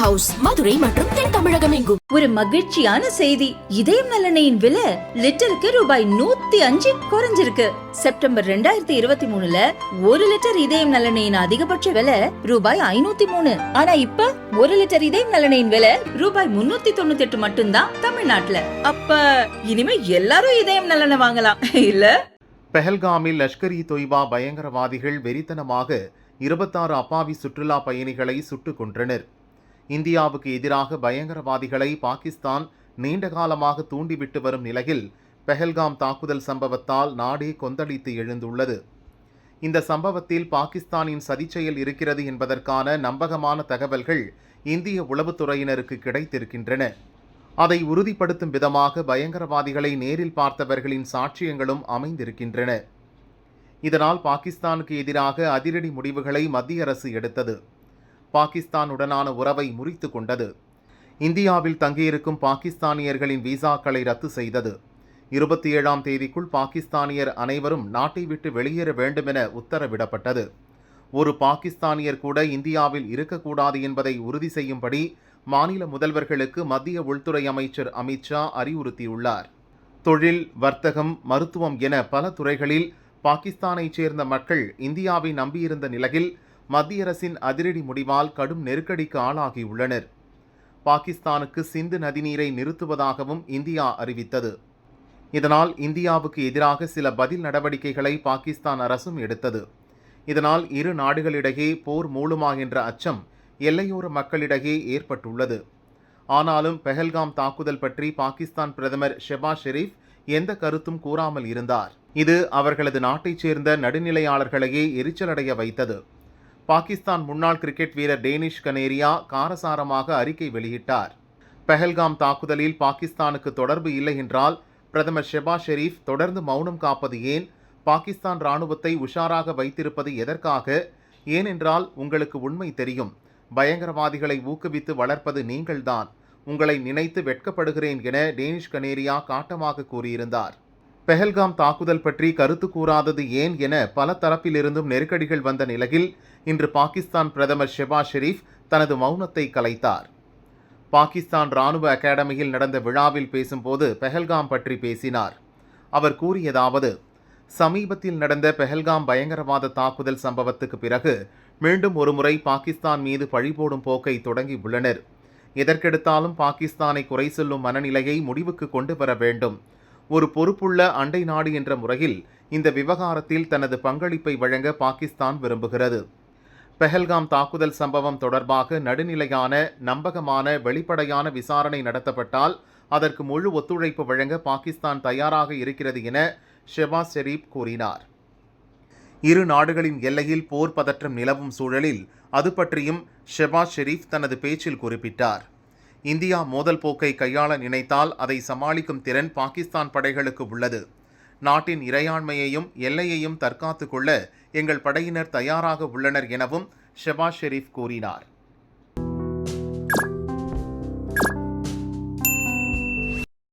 House Madurai மற்றும் தென் தமிழகம் எங்கும். ஒரு மகிழ்ச்சியான செய்தி. இதயம் நலனையின் விலை லிட்டருக்கு ரூபாய் நூத்தி அஞ்சு குறைஞ்சிருக்கு. செப்டம்பர் ரெண்டாயிரத்தி இருபத்தி மூணுல ஒரு லிட்டர் இதயம் நலனையின் அதிகபட்ச விலை ரூபாய் ஐநூத்தி மூணு. ஆனா இப்ப ஒரு லிட்டர் இதயம் நலனையின் விலை ரூபாய் முன்னூத்தி தொண்ணூத்தி எட்டு மட்டும்தான் தமிழ்நாட்டுல. அப்ப இனிமே எல்லாரும் இதயம் நலனை வாங்கலாம் இல்ல? பெஹல்காமில் லஷ்கர் இ தொய்பா பயங்கரவாதிகள் வெறித்தனமாக இருபத்தாறு அப்பாவி சுற்றுலா பயணிகளை சுட்டுக் கொன்றனர். இந்தியாவுக்கு எதிராக பயங்கரவாதிகளை பாகிஸ்தான் நீண்ட காலமாக தூண்டிவிட்டு வரும் நிலையில் பெஹல்காம் தாக்குதல் சம்பவத்தால் நாடே கொந்தளித்து எழுந்துள்ளது. இந்த சம்பவத்தில் பாகிஸ்தானின் சதிச்செயல் இருக்கிறது என்பதற்கான நம்பகமான தகவல்கள் இந்திய உளவுத்துறையினருக்கு கிடைத்திருக்கின்றன. அதை உறுதிப்படுத்தும் விதமாக பயங்கரவாதிகளை நேரில் பார்த்தவர்களின் சாட்சியங்களும் அமைந்திருக்கின்றன. இதனால் பாகிஸ்தானுக்கு எதிராக அதிரடி முடிவுகளை மத்திய அரசு எடுத்தது. பாகிஸ்தானுடனான உறவை முறித்து கொண்டது. இந்தியாவில் தங்கியிருக்கும் பாகிஸ்தானியர்களின் விசாக்களை ரத்து செய்தது. இருபத்தி ஏழாம் தேதிக்குள் பாகிஸ்தானியர் அனைவரும் நாட்டை விட்டு வெளியேற வேண்டுமென உத்தரவிடப்பட்டது. ஒரு பாகிஸ்தானியர் கூட இந்தியாவில் இருக்கக்கூடாது என்பதை உறுதி செய்யும்படி மாநில முதல்வர்களுக்கு மத்திய உள்துறை அமைச்சர் அமித்ஷா அறிவுறுத்தியுள்ளார். தொழில் வர்த்தகம் மருத்துவம் என பல துறைகளில் பாகிஸ்தானைச் சேர்ந்த மக்கள் இந்தியாவை நம்பியிருந்த நிலையில் மத்திய அரசின் அதிரடி முடிவால் கடும் நெருக்கடிக்கு ஆளாகியுள்ளனர். பாகிஸ்தானுக்கு சிந்து நதிநீரை நிறுத்துவதாகவும் இந்தியா அறிவித்தது. இதனால் இந்தியாவுக்கு எதிராக சில பதில் நடவடிக்கைகளை பாகிஸ்தான் அரசும் எடுத்தது. இதனால் இரு நாடுகளிடையே போர் மூளுமா என்ற அச்சம் எல்லையோர மக்களிடையே ஏற்பட்டுள்ளது. ஆனாலும் பெஹல்காம் தாக்குதல் பற்றி பாகிஸ்தான் பிரதமர் ஷெபா ஷெரீப் எந்த கருத்தும் கூறாமல் இருந்தார். இது அவர்களது நாட்டைச் சேர்ந்த நடுநிலையாளர்களையே எரிச்சலடைய வைத்தது. பாகிஸ்தான் முன்னாள் கிரிக்கெட் வீரர் டேனிஷ் கனேரியா காரசாரமாக அறிக்கை வெளியிட்டார். பெஹல்காம் தாக்குதலில் பாகிஸ்தானுக்கு தொடர்பு இல்லை என்றால் பிரதமர் ஷெபா ஷெரீப் தொடர்ந்து மௌனம் காப்பது ஏன்? பாகிஸ்தான் ராணுவத்தை உஷாராக வைத்திருப்பது எதற்காக? ஏனென்றால் உங்களுக்கு உண்மை தெரியும். பயங்கரவாதிகளை ஊக்குவித்து வளர்ப்பது நீங்கள்தான். உங்களை நினைத்து வெட்கப்படுகிறேன் என டேனிஷ் கனேரியா காட்டமாக கூறியிருந்தார். பெஹல்காம் தாக்குதல் பற்றி கருத்து கூறாதது ஏன் என பல தரப்பிலிருந்தும் நெருக்கடிகள் வந்த நிலையில் இன்று பாகிஸ்தான் பிரதமர் ஷெபாஸ் ஷெரீப் தனது மௌனத்தை கலைத்தார். பாகிஸ்தான் ராணுவ அகாடமியில் நடந்த விழாவில் பேசும்போது பெஹல்காம் பற்றி பேசினார். அவர் கூறியதாவது சமீபத்தில் நடந்த பெஹல்காம் பயங்கரவாத தாக்குதல் சம்பவத்துக்கு பிறகு மீண்டும் ஒருமுறை பாகிஸ்தான் மீது பழிபோடும் போக்கை தொடங்கி உள்ளனர். எதற்கெடுத்தாலும் பாகிஸ்தானை குறை சொல்லும் மனநிலையை முடிவுக்கு கொண்டு வர வேண்டும். ஒரு பொறுப்புள்ள அண்டை நாடு என்ற முறையில் இந்த விவகாரத்தில் தனது பங்களிப்பை வழங்க பாகிஸ்தான் விரும்புகிறது. பெஹல்காம் தாக்குதல் சம்பவம் தொடர்பாக நடுநிலையான நம்பகமான வெளிப்படையான விசாரணை நடத்தப்பட்டால் அதற்கு முழு ஒத்துழைப்பு வழங்க பாகிஸ்தான் தயாராக இருக்கிறது என ஷெபாஸ் ஷெரீப் கூறினார். இரு நாடுகளின் எல்லையில் போர் பதற்றம் நிலவும் சூழலில் அது பற்றியும் ஷெபாஸ் ஷெரீப் தனது பேச்சில் குறிப்பிட்டார். இந்தியா மோதல் போக்கை கையாள நினைத்தால் அதை சமாளிக்கும் திறன் பாகிஸ்தான் படைகளுக்கு உள்ளது. நாட்டின் இறையாண்மையையும் எல்லையையும் தற்காத்து கொள்ள எங்கள் படையினர் தயாராக உள்ளனர் எனவும் ஷெபாஸ் ஷெரீப் கூறினார்.